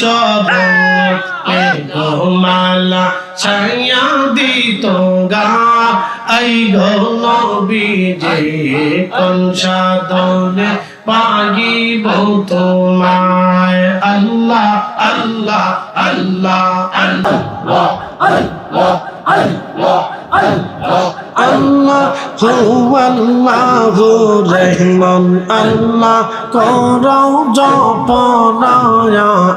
চরণ এ গো মালা ছায়া দিত গা আই গো। নবী যে কোন সাধনে পাগিব তোমায়? আল্লাহ আল্লাহ। আল্লাহ আল্লাহ আল্লাহ। হু আল্লাহ রহমান আল্লাহ করো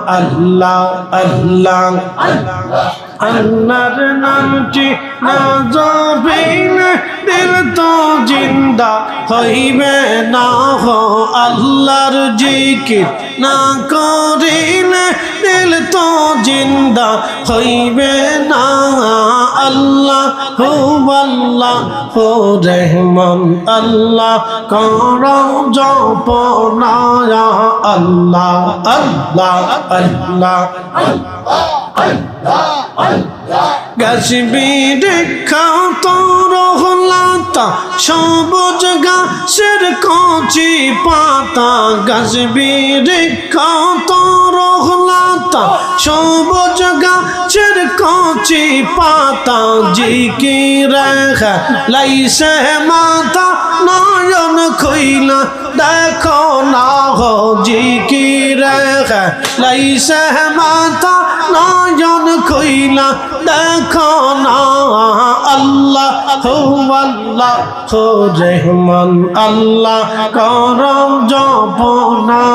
আল্লাহ আল্লাহ আল্লাহ আল্লাহর নামটি না জপিলে দিল তো জিন্দা হইবে না হো আল্লাহর জিকির না করিলে। দিল তো জিন্দা হইবে না আল্লাহ হো আল্লাহ হো রহমান আল্লাহ কর জপনায়া আল্লাহ আল্লাহ আল্লাহ গাছবির খাত রহলাতা, সবুজ গাছের কচি পাতা। গাছবির খাত রহলাতা, সবুজ গাছের কচি পাতা। জিকি রেখা, লাইসে মাথা নয়ন খইলা দেখো না হো জিকি রেখা লাইসে মাথা নয়ন খইলা দেখো না আল্লাহ আল্লাহ, হো রহমান, আল্লাহ, করম জপনা,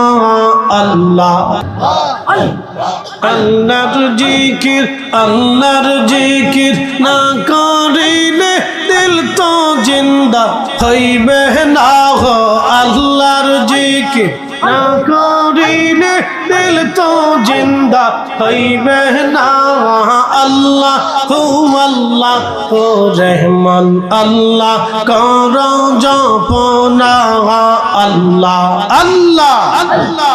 আল্লাহ। আল্লাহর জিকির আল্লাহর জিকির না করিলে দিল তো জিন্দা, হইবে না হো আল্লাহর জিকির। না করিলে দিল তো জিন্দা, হইবে না আল্লাহ হু আল্লাহ হো রহমান আল্লাহ, কর জপনা আল্লাহ আল্লাহ আল্লাহ।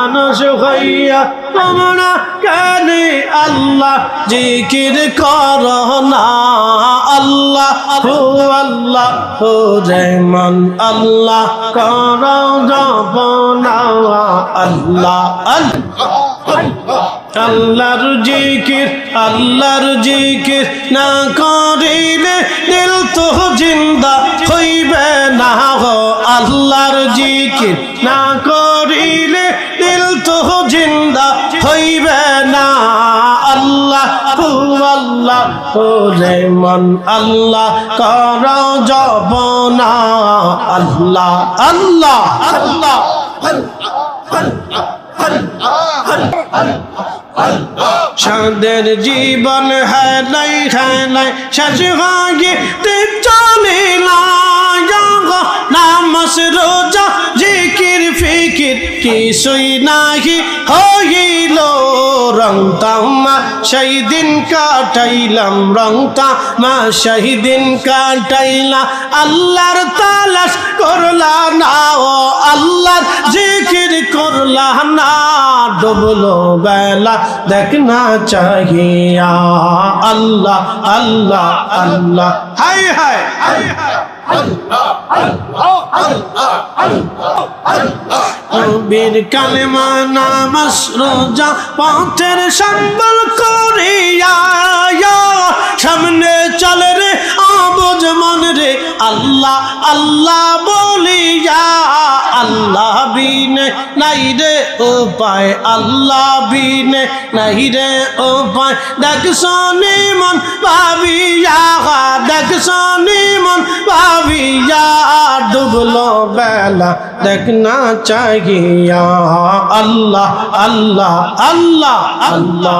আল্লাহ, জিকির কর আল্লাহ, হো আল্লাহ, হো রহমান আল্লাহ, কর আল্লাহ আল্লাহ। আল্লাহর জিকির আল্লাহর জিকির না করিলে দিল তো জিন্দা হইবে না হো আল্লাহর জিকির না করিলে তো জিন্দা হইবে না। আল্লাহ আল্লাহ হো রেমন আল্লাহ কর জপনা। আল্লাহ আল্লাহ আল্লাহ। সাদের জীবন হেলাই শেষ হয়ে চলিলা কিছুই নাহি হইল রং তামা সেই দিন কাটাইলাম রং তামা সেই দিন কাটাইলা আল্লাহর তালাশ করলা না, ও আল্লাহর জিকির করলা না, ডুবলো বেলা দেখনা চাহিয়া, আল্লাহ আল্লাহ আল্লাহ, হাই হাই হাই হাই। বীর কালেমা নামাস রোজা পথের সম্বল করিয়া সামনে চলে রে আবজ মন রে আল্লাহ আল্লাহ বলিয়া আল্লাহ বিনে, নাই রে উপায় আল্লাহ বিনে, নাই রে উপায় দেখ শনি মন ভাবিয়া দেখ শনি মন ভাবিয়া ডুবলো বেলা দেখনা চাহিয়া Allah Allah Allah Allah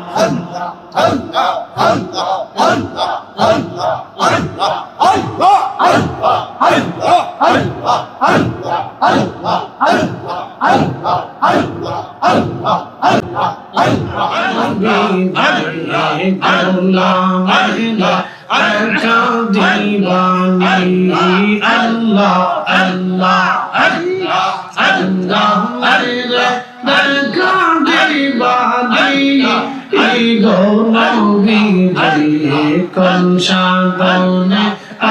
Allah Allah Allah সাধনে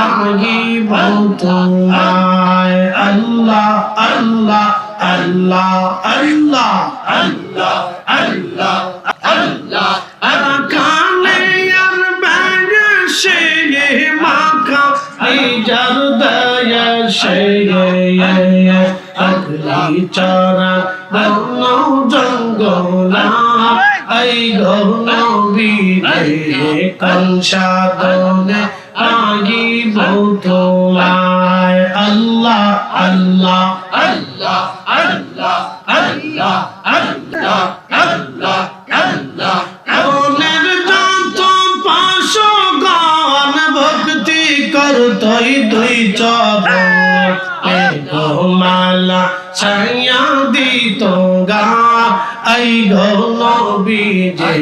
আগিব তোমায় আল্লাহ আল্লাহ আল্লাহ আল্লাহ আল্লাহ আল্লাহ আল্লাহ। কানে আর বেড়ে সে মাখা এই যার দয়া সে আগলি চরা বন জঙ্গলা, এই আগিব আল্লাহ আল্লাহ আল্লাহ আল্লাহ আল্লাহ আল্লাহ আল্লাহ। মনের যত পাশ গান ভক্তি করতই দুই চরণ মালা ছায়া দিত গা। আই গো নবী যে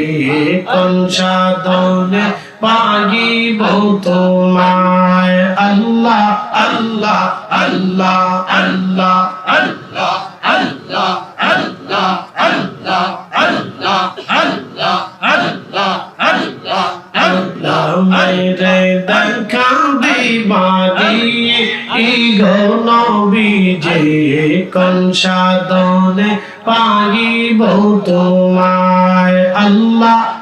কোন সাধনে পাগিব তোমায় আল্লাহ আল্লাহ আল্লাহ আল্লাহ আল্লাহ আল্লাহ আল্লাহ আল্লাহ আল্লাহ আল্লাহ আল্লাহ আল্লাহ আল্লাহ মেরে দেখা দিবানি ইগো নবী যে কংসাদনে পাগিব তোমায় আল্লাহ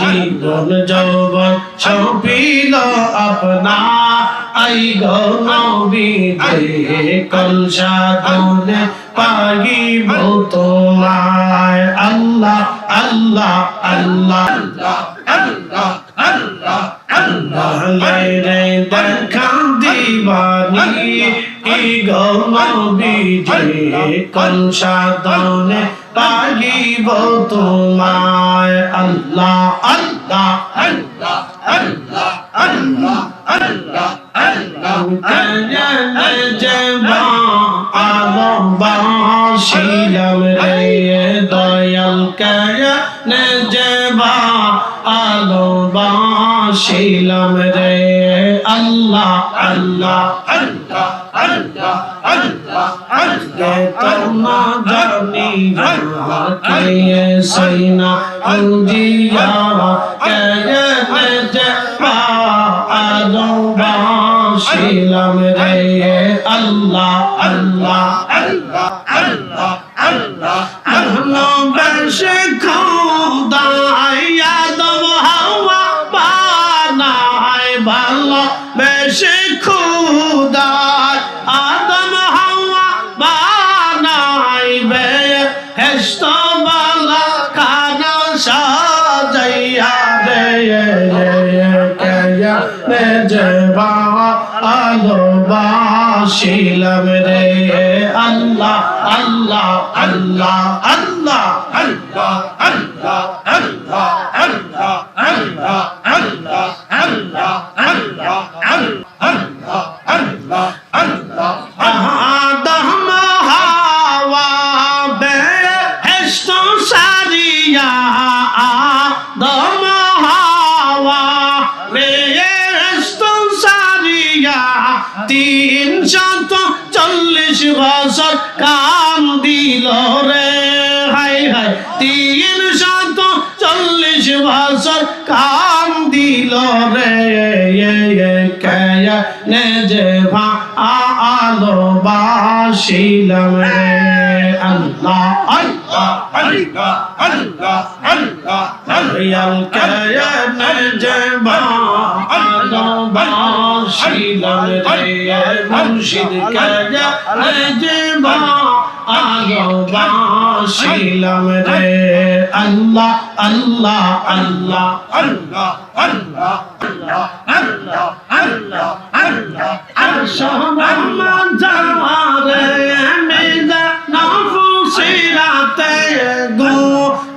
জীবন যৌবন সপিল আপনা আই গো নবী যে কলসাদনে পাগিব তোমায় আল্লাহ আল্লাহ আল্লাহ আল্লাহ আল্লাহ আল্লাহ মেরে দেখা দিবানি ই গো নবী যে কলসাদনে পাগিব তোমায়। আল্লাহ আল্লাহ আল্লাহ আল্লাহ আল্লাহ আল্লাহ আল্লাহ কায়ানে জবা আলো বাসিলাম রে দয়াল কায়ানে জবা। আলো বাসিলাম আল্লাহ আল্লাহ আল্লাহ আল্লাহ তোমরা জানি কে সৈনা অঞ্জিয়া কে পা আলো বাসিলাম রে আল্লাহ আল্লাহ আল্লাহ আল্লাহ আল্লাহ আল্লাহ বর্ষে খোদা বাসিলাম রে আল্লাহ আল্লাহ আল্লাহ আল্লাহ আল্লাহ আল্লাহ আল্লাহ আল্লাহ আল্লাহ আল্লাহ আল্লাহ আল্লাহ আল্লাহ আল্লাহ আল্লাহ আদম হাওয়া বেহেশত সারিয়া আদম তিন শত চল্লিশ বছর কাম দিল রে হাই হাই তিন শত চল্লিশ বছর কাম দিল রে কে যে ভা আলো বাসিলাম রে Allah Allah Allah, Allah, Allah, রিয়াল কায়ান জবা আলো বাসিলাম রে মুর্শিদ কায়ান জবা আলো বাসিলাম রে Allah Allah Allah Allah, Allah, Allah, Allah, Allah, Allah, আশামান যারে মেজা নফুল সিরাতে গো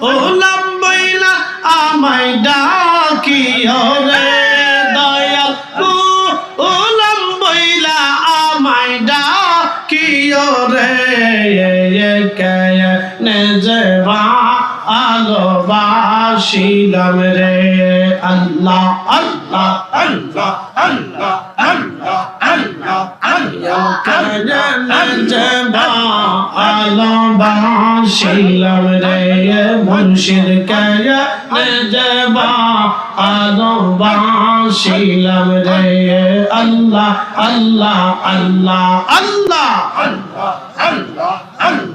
ওলাম বইলা আমায় ডাকিও রে কিয় রে? নেজরা আলো বাসিলাম রে। আল্লাহ আল্লাহ আল্লাহ আল্লাহ আল্লাহ আল্লাহ। আলবাসিলাম রে মুর্শিদ কায়া জবা আলবাসিলাম রে আল্লাহ আল্লাহ আল্লাহ আল্লাহ আল্লাহ আল্লাহ। Allah,